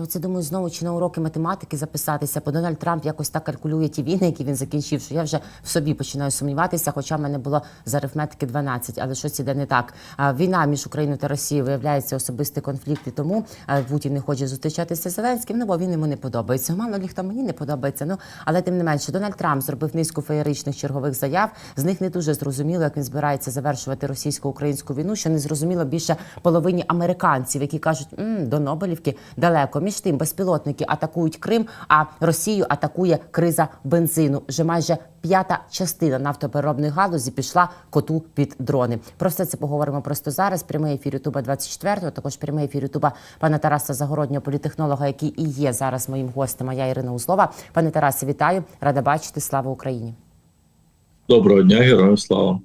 Я оце думаю, знову чи на уроки математики записатися, бо Дональд Трамп якось так калькулює ті війни, які він закінчив, що я вже в собі починаю сумніватися, хоча в мене було з арифметики 12, але щось іде не так. Війна між Україною та Росією виявляється особистий конфлікт, і тому Путін не хоче зустрічатися з Зеленським, ну бо він йому не подобається. Мало ли хто мені не подобається. Ну але тим не менше, Дональд Трамп зробив низку феєричних чергових заяв. З них не дуже зрозуміло, як він збирається завершувати російсько-українську війну, що не зрозуміло більше половині американців, які кажуть, «М, до Нобелівки далеко. Між тим безпілотники атакують Крим, а Росію атакує криза бензину. Вже майже п'ята частина нафтопереробної галузі пішла коту під дрони. Про все це поговоримо просто зараз. Прямий ефір Ютуба 24, також прямий ефір Ютуба пана Тараса Загороднього, політехнолога, який і є зараз моїм гостем. А я Ірина Узлова. Пане Тарасе, вітаю, рада бачити. Слава Україні. Доброго дня, героям слава.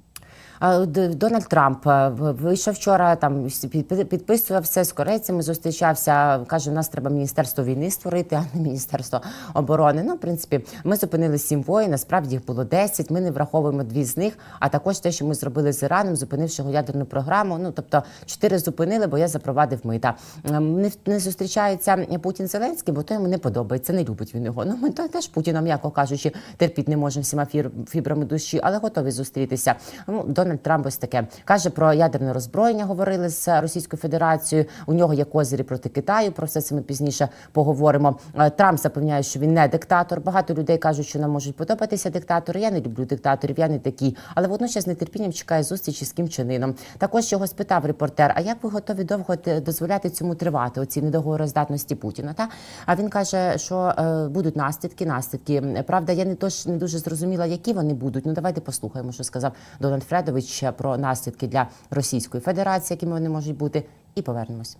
Дональд Трамп е, вийшов вчора, там під- підписувався з корейцями, зустрічався. каже, у нас треба міністерство війни створити, а не міністерство оборони. Ну, в принципі, ми зупинили сім воїн. Насправді їх було 10, Ми не враховуємо дві з них. А також те, що ми зробили з Іраном, зупинивши ядерну програму. Ну тобто чотири зупинили, бо я запровадив мита. Не, не зустрічається Путін Зеленський, бо то йому не подобається, не любить він його. Ну ми то теж Путіна, м'яко кажучи, терпіти не можемо всіма фібрами душі, але готові зустрітися. Ну, Дональд Трамп ось таке каже про ядерне роззброєння. Говорили з Російською Федерацією. У нього є козирі проти Китаю. Про все це ми пізніше поговоримо. Е, Трамп запевняє, що він не диктатор. Багато людей кажуть, що нам можуть подобатися диктатори. Я не люблю диктаторів, я не такий. Але водночас з нетерпінням чекає зустрічі з Кім Чен Іном. Також його спитав репортер: а як ви готові довго дозволяти цьому тривати? Оці недоговороздатності Путіна? Та а він каже, що е, будуть наслідки, наслідки. Правда, я не тож не дуже зрозуміла, які вони будуть. Ну давайте послухаємо, що сказав Дональд Фредович про наслідки для Російської Федерації, якими вони можуть бути, і повернемось.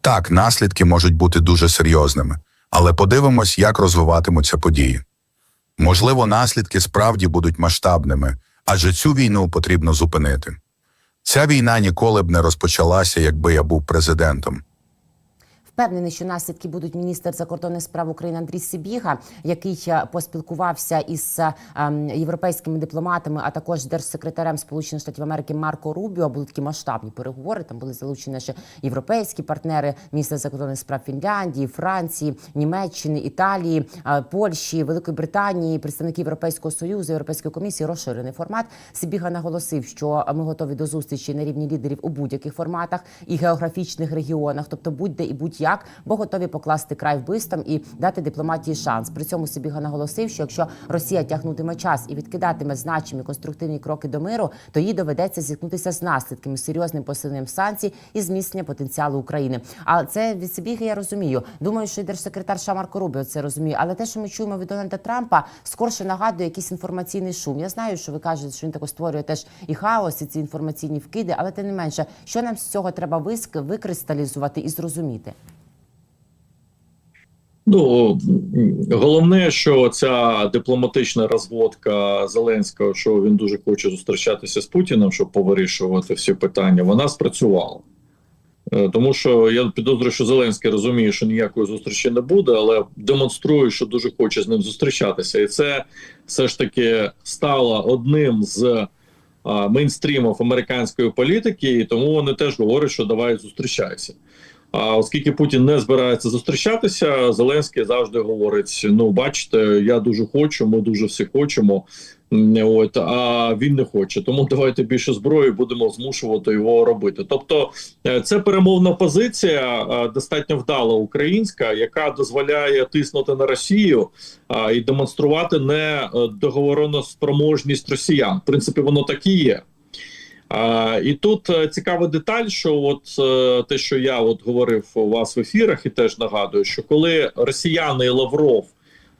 Так, наслідки можуть бути дуже серйозними, але подивимось, як розвиватимуться події. Можливо, наслідки справді будуть масштабними, адже цю війну потрібно зупинити. Ця війна ніколи б не розпочалася, якби я був президентом. Впевнений, що наслідки будуть міністр закордонних справ України Андрій Сибіга, який е, поспілкувався із е, ем, європейськими дипломатами, а також держсекретарем Сполучених Штатів Америки Марко Рубіо. Були такі масштабні переговори. Там були залучені ще європейські партнери, міністр закордонних справ Фінляндії, Франції, Німеччини, Італії, е, Польщі, Великої Британії, представники Європейського союзу, Європейської комісії. Розширений формат. Сибіга наголосив, що ми готові до зустрічі на рівні лідерів у будь-яких форматах і географічних регіонах, тобто будь-де і будь-як, бо готові покласти край вбивствам і дати дипломатії шанс. При цьому Сибіга наголосив, що якщо Росія тягнутиме час і відкидатиме значимі конструктивні кроки до миру, то їй доведеться зіткнутися з наслідками серйозним посиленням санкцій і зміцнення потенціалу України. А це від Сибіги я розумію. Думаю, що і держсекретар Ша Марко Рубіо це розуміє. Але те, що ми чуємо від Дональда Трампа, скорше нагадує якийсь інформаційний шум. Я знаю, що ви кажете, що він також створює теж і хаос, і ці інформаційні вкиди, але тим не менше, що нам з цього треба викристалізувати і зрозуміти. Ну головне, що ця дипломатична розводка Зеленського, що він дуже хоче зустрічатися з Путіним, щоб повирішувати всі питання, вона спрацювала. Е, Тому що я підозрюю, що Зеленський розуміє, що ніякої зустрічі не буде, але демонструє, що дуже хоче з ним зустрічатися, і це все ж таки стало одним з а, мейнстрімів американської політики, і тому вони теж говорять, що давай зустрічайся. А оскільки Путін не збирається зустрічатися, Зеленський завжди говорить: ну, бачите, я дуже хочу, ми дуже всі хочемо. От а він не хоче. Тому давайте більше зброї будемо змушувати його робити. Тобто, е, це перемовна позиція е, достатньо вдала українська, яка дозволяє тиснути на Росію і демонструвати не договороноспроможність росіян. В принципі, воно так і є. І тут е, цікава деталь, що от е, те, що я от говорив у вас в ефірах, і теж нагадую, що коли росіяни і Лавров,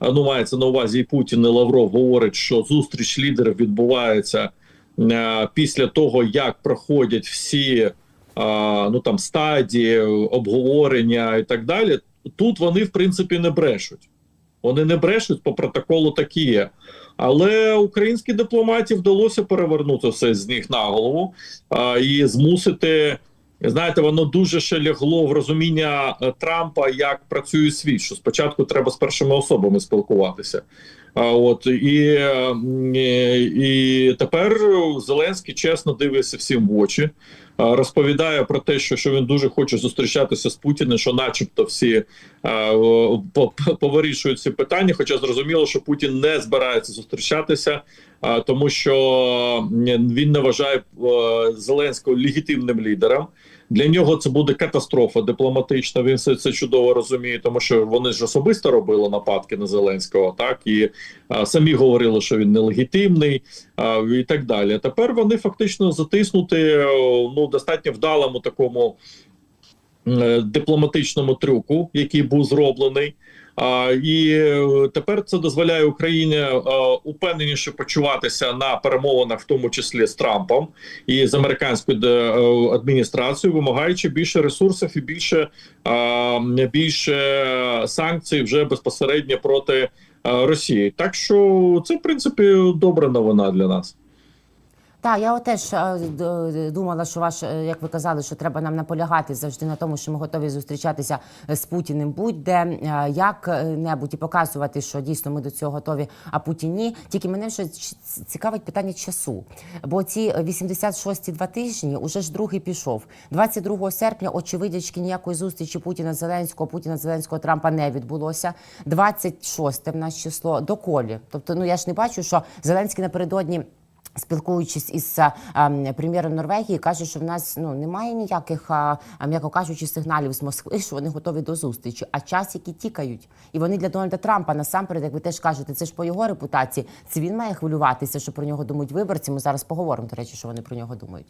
ну мається на увазі і Путін і Лавров говорять, що зустріч лідерів відбувається е, після того, як проходять всі е, ну там стадії обговорення і так далі. Тут вони в принципі не брешуть. Вони не брешуть по протоколу такі є. Але українській дипломатії вдалося перевернути все з них на голову а, і змусити. Знаєте, воно дуже ще лягло в розуміння е, Трампа, як працює світ. Що спочатку треба з першими особами спілкуватися. А от і, е, і тепер Зеленський чесно дивиться всім в очі. Е, розповідає про те, що, що він дуже хоче зустрічатися з Путіним, що, начебто, всі е, повирішують ці питання. Хоча зрозуміло, що Путін не збирається зустрічатися, е, тому що він не вважає Зеленського легітимним лідером. Для нього це буде катастрофа дипломатична. Він все це чудово розуміє, тому що вони ж особисто робили нападки на Зеленського, так і а, самі говорили, що він нелегітимний а, і так далі. Тепер вони фактично затиснути ну достатньо вдалому такому е, дипломатичному трюку, який був зроблений. І е, тепер це дозволяє Україні е, упевненіше почуватися на перемовинах, в тому числі з Трампом і з американською е, адміністрацією, вимагаючи більше ресурсів і більше, більше санкцій вже безпосередньо проти Росії. Так що це в принципі добра новина для нас. Так, я теж е, думала, що ваш, е, як ви казали, що треба нам наполягати завжди на тому, що ми готові зустрічатися з Путіним будь-де е, як-небудь і показувати, що дійсно ми до цього готові, а Путін ні. Тільки мене ч- цікавить питання часу. Бо ці 86 два тижні уже ж другий пішов. 22 серпня, очевидячки, ніякої зустрічі Путіна Зеленського, Путіна Зеленського Трампа не відбулося. 26 в нас число доколі. Тобто, ну я ж не бачу, що Зеленський напередодні. Спілкуючись із а, м, прем'єром Норвегії, каже, що в нас ну немає ніяких, а, а, м'яко кажучи, сигналів з Москви, що вони готові до зустрічі. А час, які тікають, і вони для Дональда Трампа насамперед, як ви теж кажете, це ж по його репутації. Це він має хвилюватися, що про нього думають виборці. Ми зараз поговоримо. До речі, що вони про нього думають.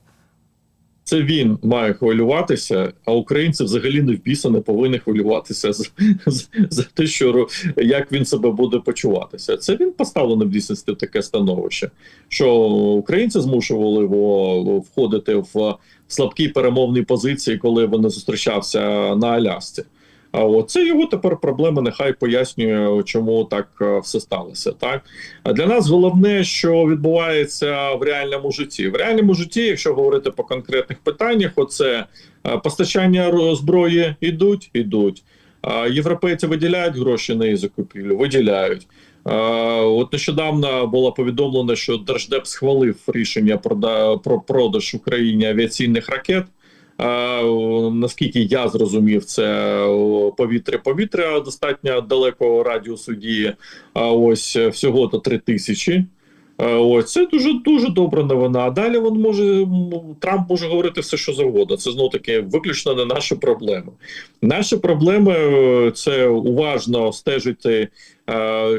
Це він має хвилюватися, а українці взагалі не в біса не повинні хвилюватися за, за, за те, що як він себе буде почуватися. Це він поставлений в дійсності таке становище, що українці змушували його входити в слабкі перемовні позиції, коли вони зустрічався на Алясці. А от це його тепер проблеми. Нехай пояснює, чому так е, все сталося. Так для нас головне, що відбувається в реальному житті. В реальному житті, якщо говорити по конкретних питаннях, оце е, постачання зброї ідуть, ідуть. Європейці виділяють гроші на її закупівлю, виділяють. От нещодавно було повідомлено, що Держдеп схвалив рішення про продаж Україні авіаційних ракет. Е, Наскільки я зрозумів, це повітря-повітря достатньо далекого радіусу дії. А ось е, всього то три тисячі. Е, Ось це дуже дуже добра новина. А далі він може Трамп може говорити все, що завгодно. Це знов таки виключно не наші проблеми. Наші проблеми це уважно стежити.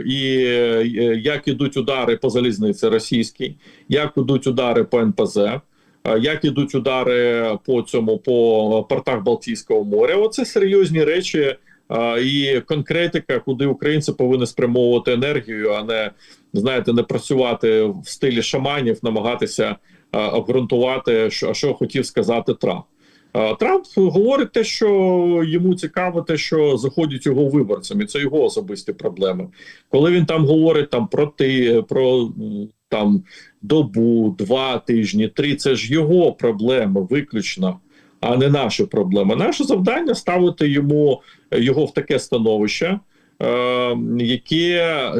І як ідуть удари по залізниці російській, як ідуть удари по НПЗ, як ідуть удари по цьому по портах Балтійського моря. Оце серйозні речі е, і конкретика, куди українці повинні спрямовувати енергію, а не знаєте, не працювати в стилі шаманів, намагатися е, обґрунтувати, що, що хотів сказати Трамп. Е, Трамп говорить те, що йому цікаво, те, що заходять його виборцям, і це його особисті проблеми. Коли він там говорить там про ти, про там добу, два тижні, три, це ж його проблеми виключно, а не наші проблеми. Наше завдання ставити йому його в таке становище. Е, Яке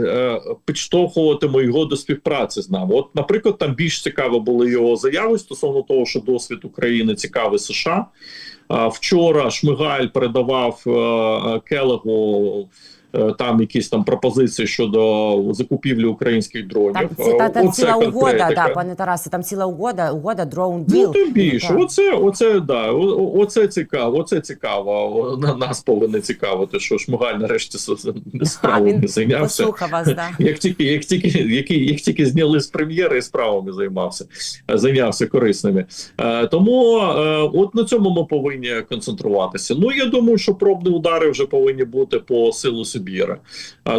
підштовхуватиме його до співпраці з нами, от, наприклад, там більш цікаво були його заяви стосовно того, що досвід України цікавий США. Вчора Шмигаль передавав е, Келегу там якісь там пропозиції щодо закупівлі українських дронів. Там, ці, та, там Оце ціла угода, да, пане Тарасе, там ціла угода, угода, дроун Ну, тим більше, оце, оце, да, о- оце цікаво, оце цікаво. На нас повинно цікавити, що Шмигаль нарешті справами він зайнявся. Вас, да. Як тільки, як тільки, які, як тільки зняли з прем'єри і справами займався, е, зайнявся корисними. Е, тому е, от на цьому ми повинні концентруватися. Ну я думаю, що пробні удари вже повинні бути по силу Сибіра,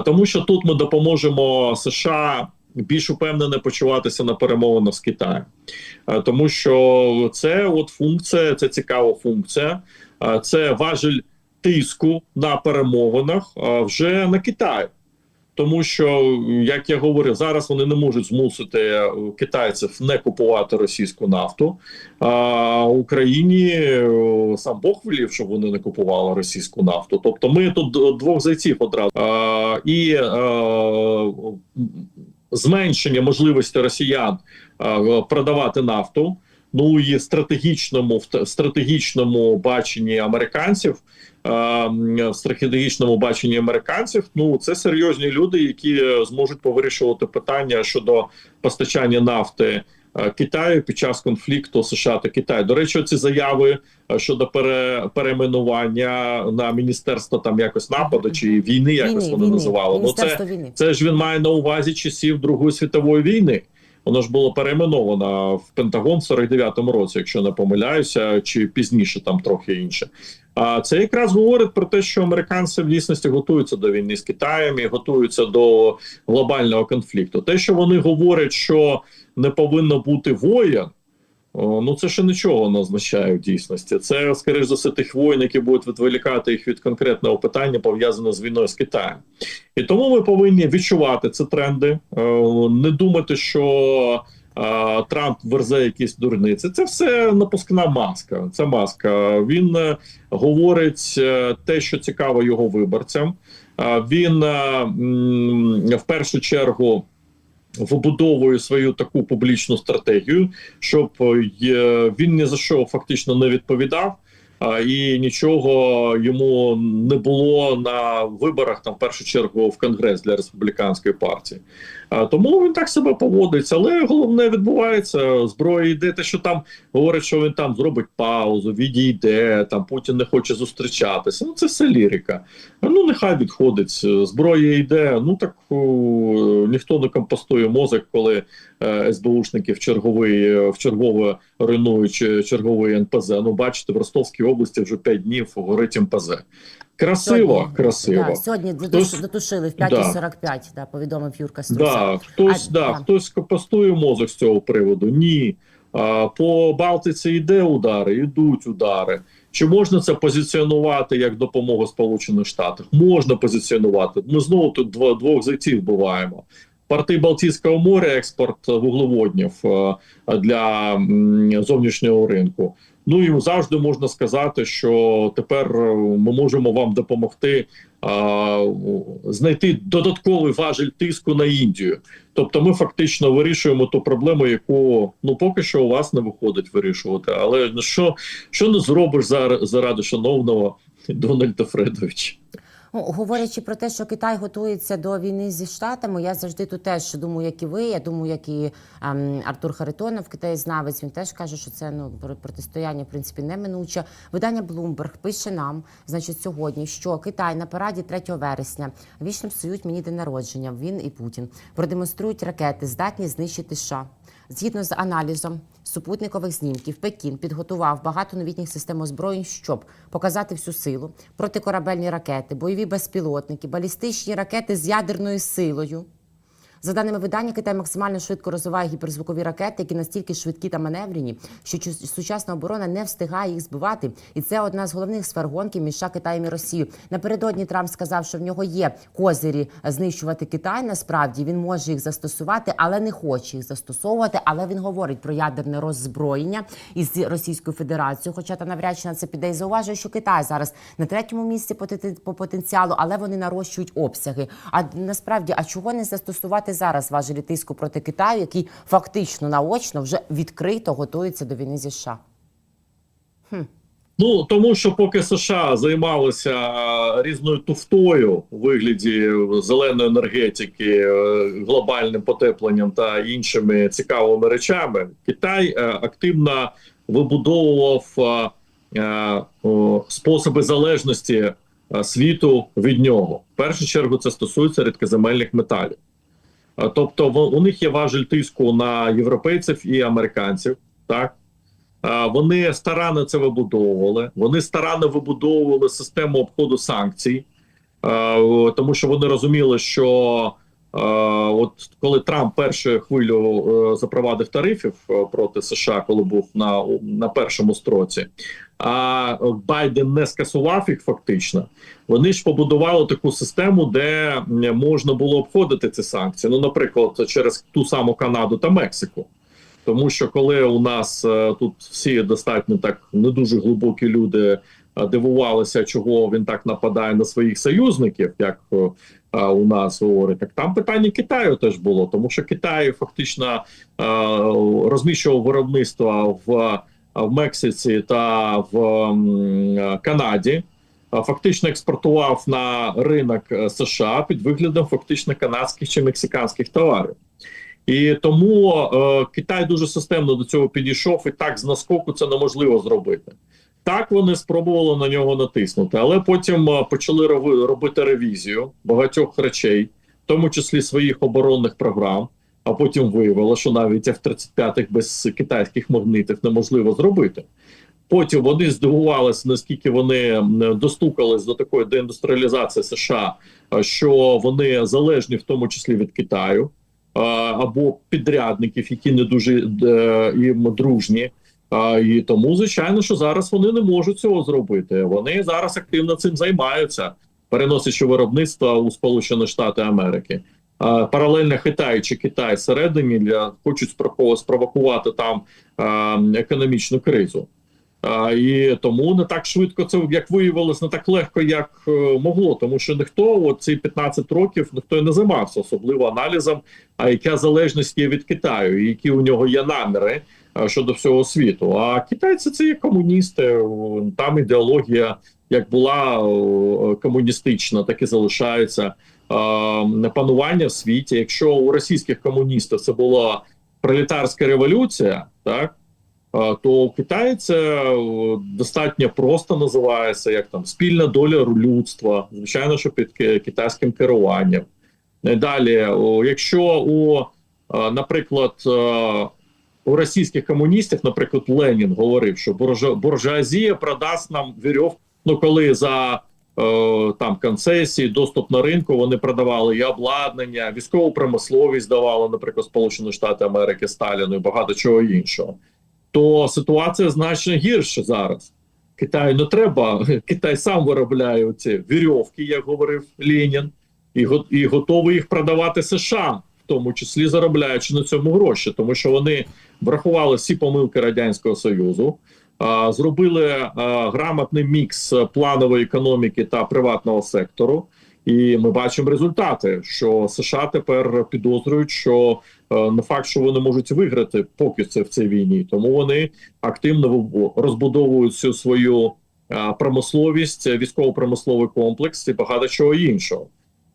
тому що тут ми допоможемо США. Більш упевнено почуватися на перемовинах з Китаєм, тому що це от функція, це цікава функція, це важель тиску на перемовинах вже на Китай. Тому що, як я говорив, зараз вони не можуть змусити е, китайців не купувати російську нафту. А Україні е, сам Бог велів, щоб вони не купували російську нафту. Тобто, ми тут двох зайців одразу а, і е, зменшення можливості росіян е, продавати нафту. Ну і стратегічному в стратегічному баченні американців. В стратегічному баченні американців, ну це серйозні люди, які зможуть повирішувати питання щодо постачання нафти е, Китаю під час конфлікту США та Китаю. До речі, ці заяви е, щодо пере, перейменування на міністерство там якось нападу чи війни, якось вони називали. Ну це війни. це ж він має на увазі часів Другої світової війни. Воно ж було перейменовано в Пентагон в 49-му році, якщо не помиляюся, чи пізніше там трохи інше. А це якраз говорить про те, що американці в дійсності готуються до війни з Китаєм і готуються до глобального конфлікту. Те, що вони говорять, що не повинно бути воєн. Ну, це ще нічого не означає в дійсності. Це, скоріш за все, тих воїн, які будуть відволікати їх від конкретного питання, пов'язаного з війною з Китаєм. І тому ми повинні відчувати ці тренди, е, не думати, що е, Трамп верзе якісь дурниці. Це все напускна маска. Це маска. Він е, говорить те, що цікаво його виборцям. Він в першу чергу вибудовує свою таку публічну стратегію, щоб е, він ні за що фактично не відповідав. І нічого йому не було на виборах, там в першу чергу в конгрес для республіканської партії. Тому він так себе поводиться. Але головне відбувається зброя йде. Те, що там говорять, що він там зробить паузу, відійде. Там Путін не хоче зустрічатися. Ну це все лірика. Ну нехай відходить. Зброя йде. Ну так о, ніхто не компостує мозок, коли е, СБУшники в черговий е, в чергове руйнують черговий НПЗ. Ну бачите, в Ростовській області вже 5 днів горить МПЗ. Красиво, Сьогодні, красиво. Да, сьогодні Хтось- дотушили в 5.45, да. повідомив Юрка Струця. Да, хтось, А, да, да. хтось компостує мозок з цього приводу. Ні. А, по Балтиці йде удари, йдуть удари. Чи можна це позиціонувати як допомогу Сполучених Штатів? Можна позиціонувати. Ми знову тут дво- двох зайців буваємо. Порти Балтійського моря, експорт вуглеводнів е, для зовнішнього ринку. Ну і завжди можна сказати, що тепер е, ми можемо вам допомогти а, знайти додатковий важель тиску на Індію. Тобто, ми фактично вирішуємо ту проблему, яку ну поки що у вас не виходить вирішувати. Але що, що не зробиш зар- заради шановного Дональда Фредовича? Ну, говорячи про те, що Китай готується до війни зі штатами, я завжди тут теж думаю, як і ви. Я думаю, як і ем, Артур Харитонов, китаєзнавець, він теж каже, що це ну про- протистояння в принципі неминуче. Видання Bloomberg пише нам, значить, сьогодні, що Китай на параді 3 вересня вічно псують мені день народження. Він і Путін продемонструють ракети, здатні знищити США. Згідно з аналізом супутникових знімків, Пекін підготував багато новітніх систем озброєнь, щоб показати всю силу, протикорабельні ракети, бойові безпілотники, балістичні ракети з ядерною силою. За даними видання, Китай максимально швидко розвиває гіперзвукові ракети, які настільки швидкі та маневрені, що сучасна оборона не встигає їх збивати. І це одна з головних сфер гонки між Китаєм і Росією. Напередодні Трамп сказав, що в нього є козирі знищувати Китай. Насправді він може їх застосувати, але не хоче їх застосовувати. Але він говорить про ядерне роззброєння із Російською Федерацією. Хоча та навряд чи на це піде і зауважує, що Китай зараз на третьому місці по потенціалу, але вони нарощують обсяги. А насправді, а чого не застосувати зараз важелі тиску проти Китаю, який фактично наочно вже відкрито готується до війни зі США? Ну тому що поки США займалися е, різною туфтою у вигляді зеленої енергетики, е, глобальним потепленням та іншими цікавими речами, Китай е, активно вибудовував способи залежності світу від нього. В першу чергу це стосується рідкоземельних металів. Е, Тобто, у них є важель тиску на європейців і американців, так. Вони старанно це вибудовували. Вони старанно вибудовували систему обходу санкцій, тому що вони розуміли, що от коли Трамп першу хвилю е, запровадив тарифів е, проти США, коли був на, на першому строці, а Байден не скасував їх фактично. Вони ж побудували таку систему, де можна було обходити ці санкції. Ну, наприклад, через ту саму Канаду та Мексику. Тому що коли у нас е, тут всі достатньо так не дуже глибокі люди е, дивувалися, чого він так нападає на своїх союзників, як е, е, у нас говорить, так там питання Китаю теж було, тому що Китай фактично е, розміщував виробництво в, в Мексиці та в е, Канаді. Фактично експортував на ринок е, США під виглядом фактично канадських чи мексиканських товарів. І тому е, Китай дуже системно до цього підійшов, і так з наскоку це неможливо зробити. Так вони спробували на нього натиснути, але потім е, почали роби- робити ревізію багатьох речей, в тому числі своїх оборонних програм. А потім виявило, що навіть F-35 без китайських магнитів неможливо зробити. Потім вони здивувалися, наскільки вони достукались до такої деіндустріалізації США, що вони залежні в тому числі від Китаю або підрядників, які не дуже е, їм дружні. І тому, звичайно, що зараз вони не можуть цього зробити. Вони зараз активно цим займаються, переносячи виробництво у Сполучені Штати Америки. Паралельно хитаючи Китай всередині для хочуть спровоку- спровокувати там економічну кризу. І тому не так швидко це як виявилось, не так легко, як е, могло, тому що ніхто ці 15 років ніхто не займався особливо аналізом, а яка залежність є від Китаю, і які у нього є наміри щодо всього світу. А китайці це є комуністи. Там ідеологія як була комуністична, так і залишається. Панування в світі. Якщо у російських комуністів це була пролетарська революція, так то у Китаї це е, достатньо просто називається як там спільна доля людства, звичайно, що під китайським керуванням. Далі, якщо у, е, наприклад, е, у російських комуністів, наприклад, Ленін говорив, що буржуа- буржуазія продасть нам вірьовку, ну коли за там концесії, доступ на ринку, вони продавали і обладнання, військову промисловість давали, наприклад, Сполучені Штати Америки Сталіну і багато чого іншого. То ситуація значно гірша зараз. Китаю не треба. Китай сам виробляє ці вірьовки, як говорив Ленін, і, го- і готовий їх продавати США, в тому числі заробляючи на цьому гроші, тому що вони врахували всі помилки радянського союзу, зробили грамотний мікс е, планової економіки та приватного сектору. І ми бачимо результати, що США тепер підозрюють, що е, не факт, що вони можуть виграти поки це в цій війні, тому вони активно розбудовують всю свою е, промисловість, е, військово-промисловий комплекс і багато чого іншого.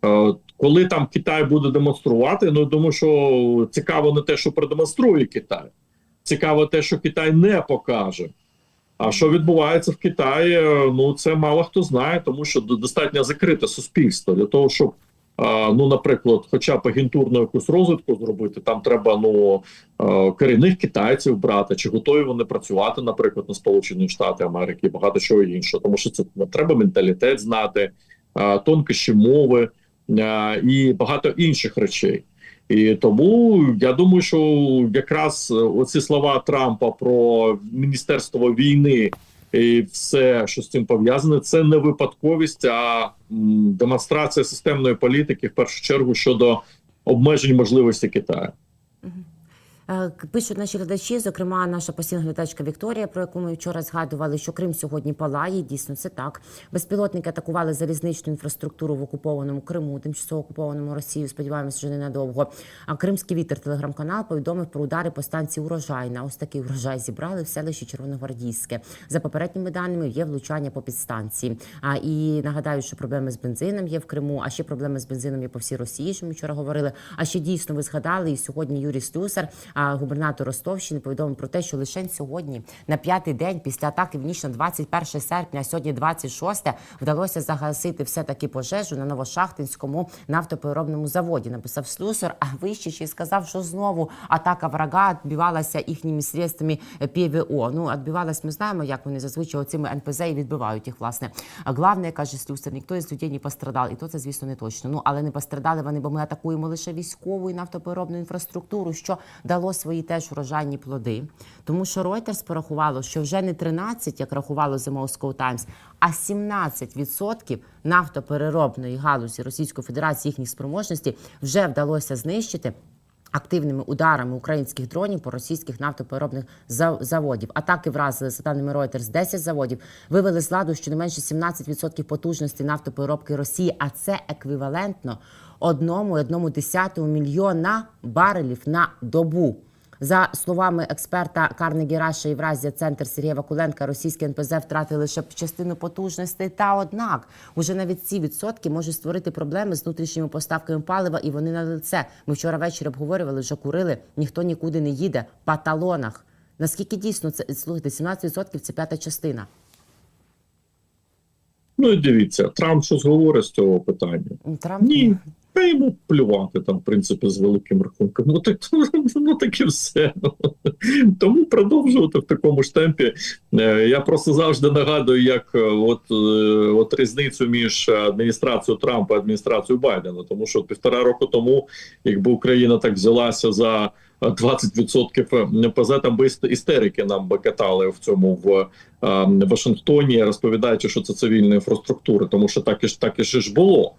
Е, Коли там Китай буде демонструвати, ну я думаю, що цікаво не те, що продемонструє Китай, цікаво те, що Китай не покаже. А що відбувається в Китаї? е, Ну це мало хто знає, тому що до- достатньо закрите суспільство для того, щоб ну, наприклад, хоча б агентурну якусь розвитку зробити, там треба ну корінних китайців брати, чи готові вони працювати, наприклад, на Сполучені Штати Америки багато чого іншого, тому що це треба менталітет знати, тонкощі мови і багато інших речей. І тому я думаю, що якраз е, оці слова Трампа про міністерство війни і все, що з цим пов'язане, це не випадковість, а демонстрація системної політики в першу чергу щодо обмежень можливості Китаю. Е, Пишуть наші глядачі, зокрема, наша постійна глядачка Вікторія, про яку ми вчора згадували, що Крим сьогодні палає. Дійсно, це так. Безпілотники атакували залізничну інфраструктуру в окупованому Криму, тимчасово окупованому Росією. Сподіваємося, що ненадовго. А Кримський вітер телеграм-канал повідомив про удари по станції урожайна. Ось такий урожай зібрали в селищі Червоногвардійське. За попередніми даними є влучання по підстанції. А і нагадаю, що проблеми з бензином є в Криму, а ще проблеми з бензином є по всій Росії. Що ми вчора говорили. А ще дійсно ви згадали, і сьогодні Юрій Слюсар, губернатор Ростовщини, повідомив про те, що лише сьогодні, на п'ятий день після атаки в ніч на 21 серпня, а сьогодні 26, вдалося загасити все таки пожежу на Новошахтинському нафтопереробному заводі. Написав Слюсар, а вище ще сказав, що знову атака врага відбивалася їхніми средствами ПВО. Ну, відбивалась, ми знаємо, як вони зазвичай оцими НПЗ і відбивають їх, власне. А Главне, каже Слюсар, ніхто із людей не пострадав. І то це, звісно, не точно. Ну, але не пострадали вони, бо ми атакуємо лише військову і нафтопереробну інфраструктуру, що дало свої теж урожайні плоди. Тому що Reuters порахувало, що вже не 13, як рахувало The Moscow Times, а 17% нафтопереробної галузі Російської Федерації їхніх спроможностей вже вдалося знищити. Активними ударами українських дронів по російських нафтопереробних заводів. Атаки вразили за даними Reuters 10 заводів, вивели з ладу щонайменше 17% потужності нафтопереробки Росії, а це еквівалентно одному і одному десятому мільйона барелів на добу. За словами експерта Карнегі Раша Євразія Центр Сергія Вакуленка, російські НПЗ втратили лише частину потужностей. Та однак уже навіть ці відсотки можуть створити проблеми з внутрішніми поставками палива, і вони на лице. Ми вчора ввечері обговорювали, вже курили. Ніхто нікуди не їде по талонах. Наскільки дійсно це слухайте, 17% – це п'ята частина. Ну і дивіться, Трамп щось говорить з цього питання. Трамп Ні, та йому плювати там, в принципі, з великим рахунком. Ну так ну так і все. Тому продовжувати в такому ж темпі. Е, Я просто завжди нагадую, як е, от, е, от різницю між адміністрацією Трампа і адміністрацією Байдена. Тому що півтора року тому, якби Україна так взялася за 20% НПЗ, там би іст- істерики нам би катали в цьому в е, Вашингтоні, розповідаючи, що це цивільна інфраструктура, тому що так і ж так і ж було.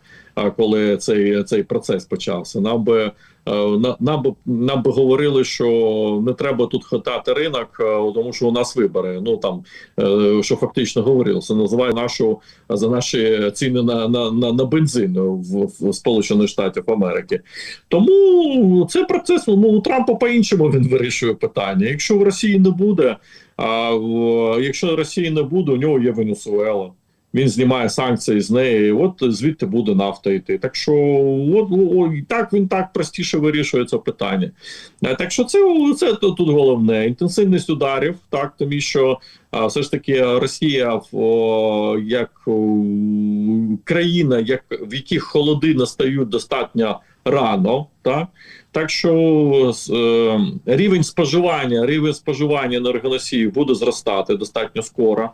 Коли цей цей процес почався, нам би е, нам би нам би говорили, що не треба тут хитати ринок, е, тому що у нас вибори. Ну там е, що фактично говорилося, називає нашу за наші ціни на на, на, на бензин в, в Сполучених Штатів Америки. Тому це процес. Ну у Трампа по-іншому він вирішує питання. Якщо в Росії не буде, а в, якщо Росії не буде, у нього є Венесуела. Він знімає санкції з неї, і от звідти буде нафта йти. Так що, от о, так він так простіше вирішує це питання. Е, Так що це, це тут головне. Інтенсивність ударів, так, тому що все ж таки Росія о, як о, країна, як, в яких холоди настають достатньо рано, так. Так що е, рівень споживання, рівень споживання енергоносіїв буде зростати достатньо скоро.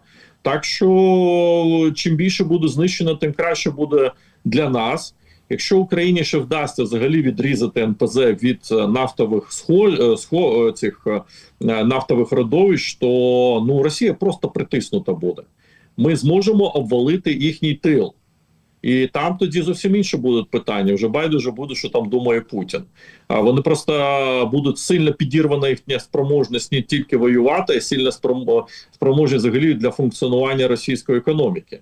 Так що чим більше буде знищено, тим краще буде для нас. Якщо Україні ще вдасться взагалі відрізати НПЗ від е, нафтових е, схо, е, цих нафтових родовищ, то ну Росія просто притиснута буде. Ми зможемо обвалити їхній тил. І там тоді зовсім інше будуть питання. Вже байдуже буде, що там думає Путін. А вони просто будуть сильно підірвана їхня спроможність не тільки воювати, а сильно спроможність взагалі для функціонування російської економіки.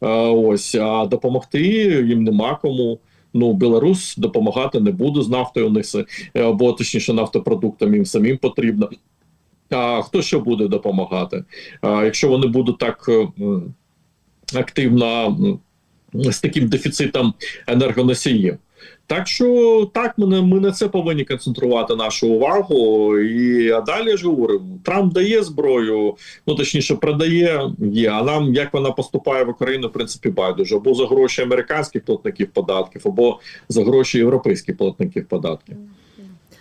А, ось а допомогти їм нема кому. Ну, Білорус допомагати не буде з нафтою, у них е, або точніше нафтопродуктами їм самим потрібно. А хто ще буде допомагати? А, якщо вони будуть так е, активно з таким дефіцитом енергоносіїв. Так що так, ми ми на це повинні концентрувати нашу увагу. І а далі ж говорю, Трамп дає зброю, ну точніше, продає є. А нам як вона поступає в Україну, в принципі, байдуже або за гроші американських платників податків, або за гроші європейських платників податків.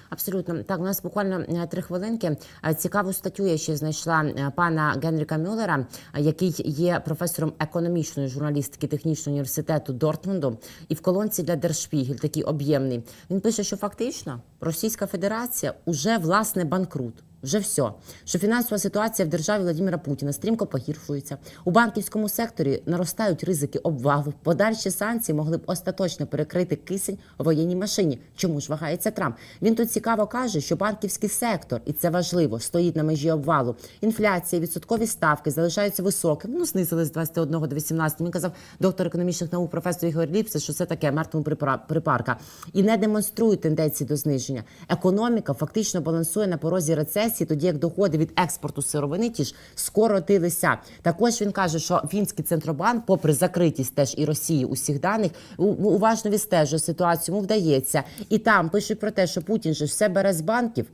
Абсолютно так. У нас буквально е, три хвилинки. Е, Цікаву статтю я ще знайшла е, пана Генріка Мюллера, який є професором економічної журналістики технічного університету Дортмунду. І в колонці для Держпігель такий об'ємний. Він пише, що фактично Російська Федерація уже власне банкрут. Вже все, що фінансова ситуація в державі Владимира Путіна стрімко погіршується. У банківському секторі наростають ризики обвалу. Подальші санкції могли б остаточно перекрити кисень у воєнній машині. Чому ж вагається Трамп? Він тут цікаво каже, що банківський сектор, і це важливо, стоїть на межі обвалу. Інфляція, відсоткові ставки залишаються високими. Ну знизились з 21 до 18. Він казав доктор економічних наук професор Ігор Ліпсе, що це таке мертвому припарка. І не демонструє тенденції до зниження. Економіка фактично балансує на порозі рецесії, тоді як доходи від експорту сировини ті ж скоротилися. Також він каже, що фінський центробанк, попри закритість теж і Росії усіх даних, уважно відстежує ситуацію. Йому вдається. І там пишуть про те, що Путін же все бере з банків.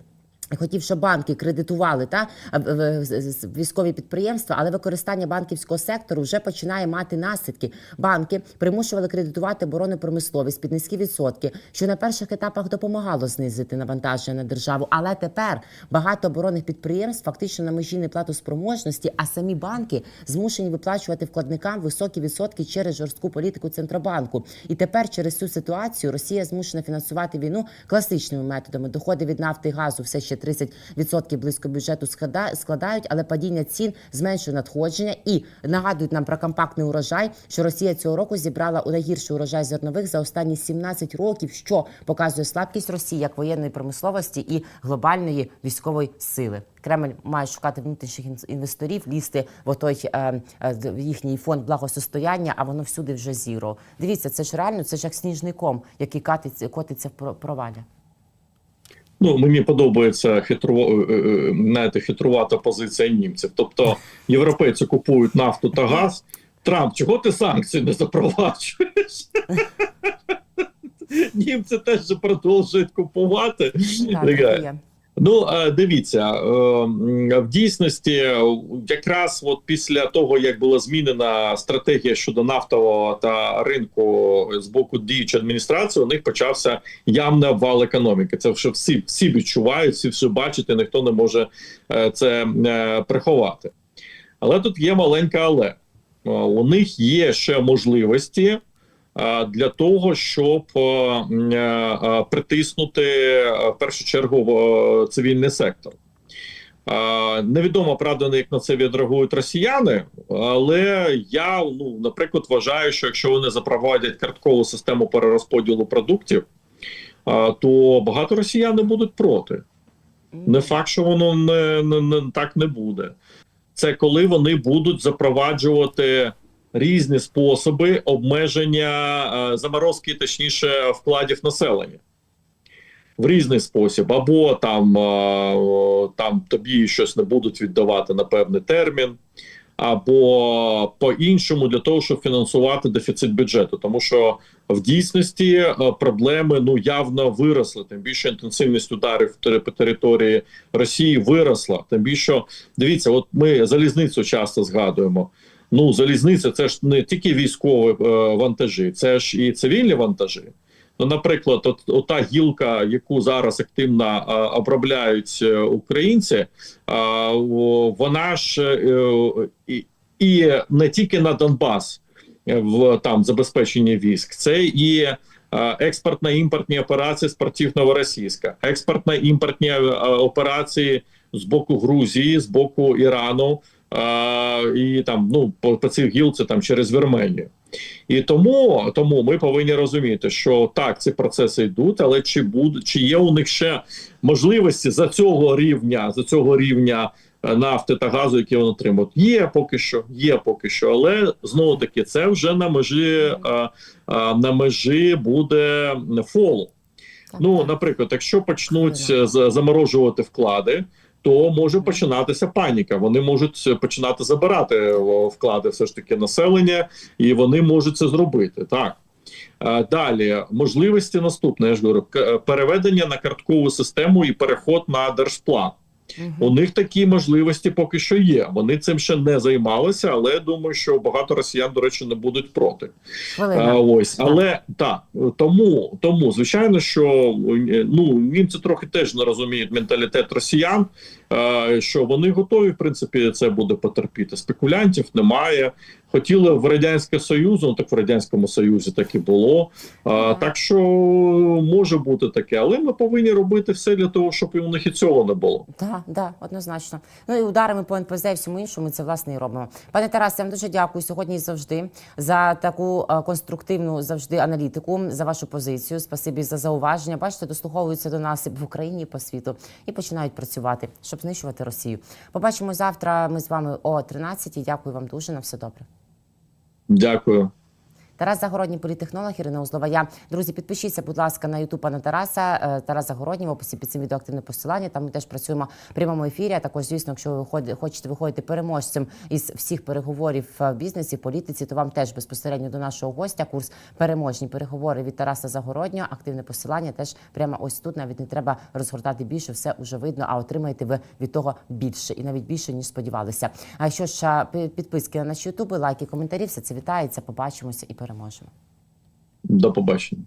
Хотів, щоб банки кредитували та військові підприємства, але використання банківського сектору вже починає мати наслідки. Банки примушували кредитувати оборонну промисловість під низькі відсотки, що на перших етапах допомагало знизити навантаження на державу. Але тепер багато оборонних підприємств фактично на межі неплатоспроможності, а самі банки змушені виплачувати вкладникам високі відсотки через жорстку політику центробанку. І тепер через цю ситуацію Росія змушена фінансувати війну класичними методами. Доходи від нафти і газу все ще ще 30% близько бюджету склада- складають, але падіння цін зменшує надходження і нагадують нам про компактний урожай, що Росія цього року зібрала у найгірший урожай зернових за останні 17 років, що показує слабкість Росії як воєнної промисловості і глобальної військової сили. Кремль має шукати внутрішніх інвесторів, лізти в той е, е, їхній фонд благосостояння, а воно всюди вже зіро. Дивіться, це ж реально, це ж як сніжний ком, який катиться, котиться в про- провалі. Ну, мені подобається хитро, е, е, знаєте, хитрувата позиція німців. Тобто європейці купують нафту та газ. Трамп, чого ти санкції не запроваджуєш? Німці теж продовжують купувати. Так, Ну, е, дивіться, е, в дійсності, якраз от після того, як була змінена стратегія щодо нафтового та ринку з боку діючої адміністрації, у них почався явний обвал економіки. Це вже всі, всі відчувають, всі все бачать, і ніхто не може е, це приховати. Але тут є маленьке але. У них є ще можливості для того, щоб е, е, е, притиснути е, в першу чергу е, цивільний сектор. Е, Невідомо правда, як на це відреагують росіяни, але я ну, наприклад, вважаю, що якщо вони запровадять карткову систему перерозподілу продуктів, е, то багато росіян не будуть проти. Не факт, що воно не, не, не так не буде. Це коли вони будуть запроваджувати різні способи обмеження е, заморозки, точніше, вкладів населення. В різний спосіб, або там, е, там тобі щось не будуть віддавати на певний термін, або по-іншому для того, щоб фінансувати дефіцит бюджету. Тому що в дійсності е, проблеми ну явно виросли. Тим більше інтенсивність ударів по території Росії виросла. Тим більше дивіться, от ми залізницю часто згадуємо. Ну, залізниця це ж не тільки військові е, вантажі, це ж і цивільні вантажі. Ну, наприклад, от, ота гілка, яку зараз активно е, обробляють е, українці, е, вона ж і, і не тільки на Донбас в там забезпеченні військ, це і е, експортно-імпортні операції з портів Новоросійська, експортно-імпортні е, операції з боку Грузії, з боку Ірану. І там ну по, по цих гілці там через Вірменію. І тому, тому ми повинні розуміти, що так, ці процеси йдуть, але чи буде чи є у них ще можливості за цього рівня, за цього рівня е, нафти та газу, які вони отримують? Є поки що, є поки що, але знову таки це вже на межі е, е, на межі буде фолу. Ну, наприклад, якщо почнуть заморожувати вклади, то може починатися паніка. Вони можуть е, починати забирати вклади, все ж таки населення, і вони можуть це зробити. Так Е, далі можливості наступне. Я ж говорю, е, переведення на карткову систему і переход на держплан. Мгм. У них такі можливості поки що є. Вони цим ще не займалися, але я думаю, що багато росіян, до речі, не будуть проти. А, ось, але так, тому, тому звичайно, що ну німці трохи теж не розуміють менталітет росіян, що вони готові, в принципі, це буде потерпіти. Спекулянтів немає. Хотіли в радянське союзу, ну так в радянському союзі так і було. А, Так що може бути таке, але ми повинні робити все для того, щоб і у них і цього не було. Так, да, однозначно. Ну і ударами по НПЗ і всьому іншому ми це власне і робимо. Пане Тарасе, я вам дуже дякую сьогодні і завжди за таку е, конструктивну завжди аналітику, за вашу позицію. Спасибі за зауваження. Бачите, дослуховуються до нас і в Україні, і по світу і починають працювати, щоб знищувати Росію. Побачимо завтра. Ми з вами о 13 Дякую вам дуже. На все добре. Дякую. Тарас Загородній, політехнолог, Ірина Узлова. Я друзі, підпишіться, будь ласка, на Ютуб пана Тараса. Е, Тарас Загородній в описі під цим відео активне посилання. Там ми теж працюємо в прямому ефірі. А також, звісно, якщо ви хочете виходити переможцем із всіх переговорів в бізнесі, політиці, то вам теж безпосередньо до нашого гостя курс переможні переговори від Тараса Загороднього. Активне посилання теж прямо ось тут. Навіть не треба розгортати більше, все вже видно. А отримаєте ви від того більше і навіть більше ніж сподівалися. А що ж підписки на наші ютуби, лайки, коментарі, все це вітається. Побачимося і переможемо. До побачення.